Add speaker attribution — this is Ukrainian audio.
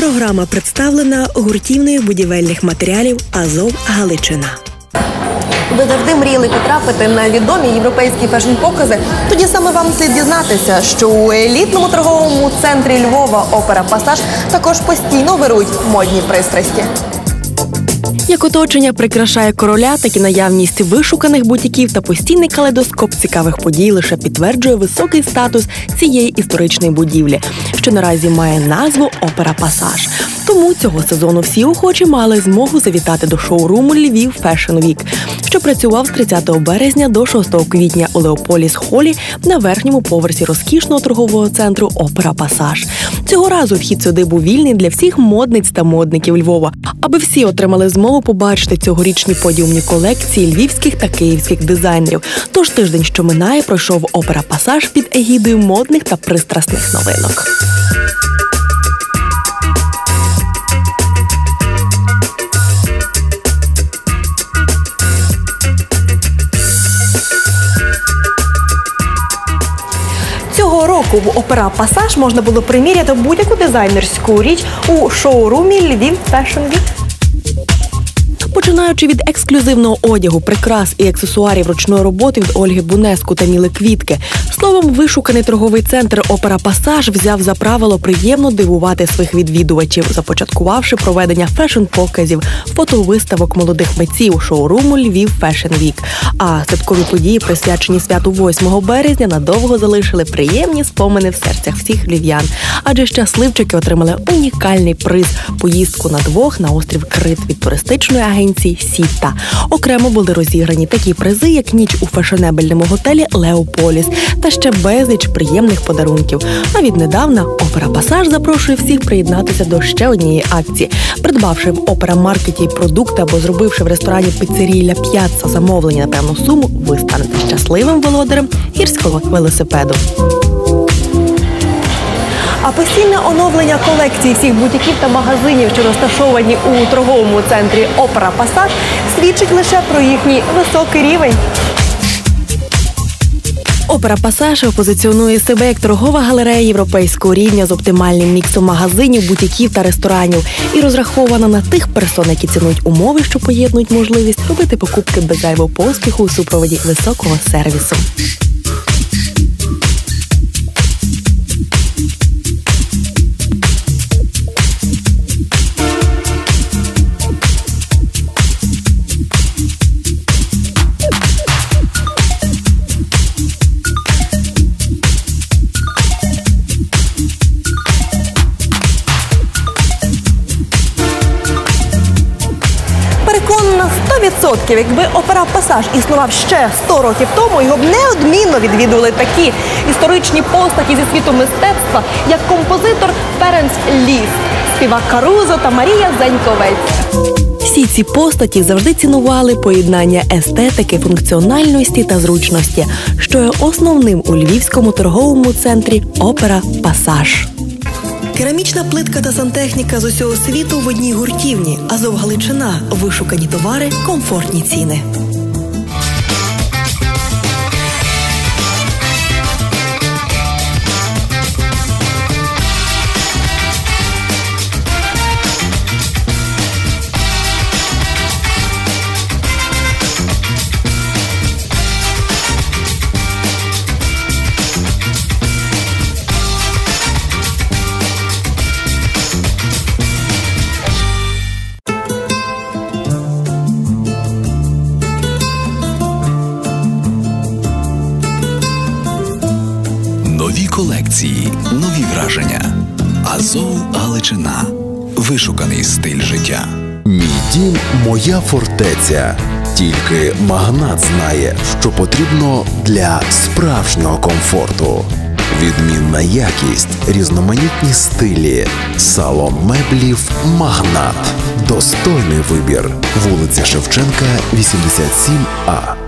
Speaker 1: Програма представлена гуртівною будівельних матеріалів Азов Галичина.
Speaker 2: Ви завжди мріяли потрапити на відомі європейські фешн-покази. Тоді саме вам слід дізнатися, що у елітному торговому центрі Львова опера Пасаж також постійно вирують модні пристрасті.
Speaker 3: Як оточення прикрашає короля, так і наявність вишуканих бутіків та постійний калейдоскоп цікавих подій лише підтверджує високий статус цієї історичної будівлі, що наразі має назву Опера Пасаж. Тому цього сезону всі охочі мали змогу завітати до шоуруму Львів Fashion Week, що працював з 30 березня до 6 квітня у Леополіс Холі на верхньому поверсі розкішного торгового центру Опера Пасаж. Цього разу вхід сюди був вільний для всіх модниць та модників Львова, аби всі отримали змогу побачити цьогорічні подіумні колекції львівських та київських дизайнерів. Тож тиждень, що минає, пройшов опера Пасаж під егідою модних та пристрасних новинок. Цього опера Пасаж можна було приміряти будь-яку дизайнерську річ у шоурумі Львів Fashion Week. Починаючи від ексклюзивного одягу, прикрас і аксесуарів ручної роботи від Ольги Бунеску та Міли Квітки. Словом, вишуканий торговий центр Опера Пасаж взяв за правило приємно дивувати своїх відвідувачів, започаткувавши проведення фешн-показів, фотовиставок молодих митців шоуруму Львів Fashion Week. А святкові події, присвячені святу 8 березня, надовго залишили приємні спомини в серцях всіх львів'ян. Адже щасливчики отримали унікальний приз поїздку на двох на острів Крит від туристичної агенції Сіта. Окремо були розіграні такі призи, як ніч у фешенебельному готелі Леополіс та ще безліч приємних подарунків. А віднедавна опера Пасаж запрошує всіх приєднатися до ще однієї акції. Придбавши в опера маркеті продукти або зробивши в ресторані піцерії Ля П'ятса замовлення на певну суму, ви станете щасливим володарем гірського велосипеду. А постійне оновлення колекції всіх бутіків та магазинів, що розташовані у торговому центрі Опера Пасаж, свідчить лише про їхній високий рівень. Опера Пасаж позиціонує себе як торгова галерея європейського рівня з оптимальним міксом магазинів, бутіків та ресторанів і розрахована на тих персон, які цінують умови, що поєднують можливість робити покупки без зайвого поспіху у супроводі високого сервісу. Якби опера Пасаж існував ще 100 років тому, його б неодмінно відвідували такі історичні постаті зі світу мистецтва, як композитор Ференц Ліст, співак Карузо та Марія Зеньковець. Всі ці постаті завжди цінували поєднання естетики, функціональності та зручності, що є основним у львівському торговому центрі Опера Пасаж.
Speaker 1: Керамічна плитка та сантехніка з усього світу в одній гуртівні. Азов Галичина. Вишукані товари, комфортні ціни.
Speaker 4: Колекції, нові враження. Азов Галичина. Вишуканий стиль життя.
Speaker 5: Мій дім моя фортеця. Тільки магнат знає, що потрібно для справжнього комфорту. Відмінна якість, різноманітні стилі, салон меблів Магнат. Достойний вибір. Вулиця Шевченка, 87А.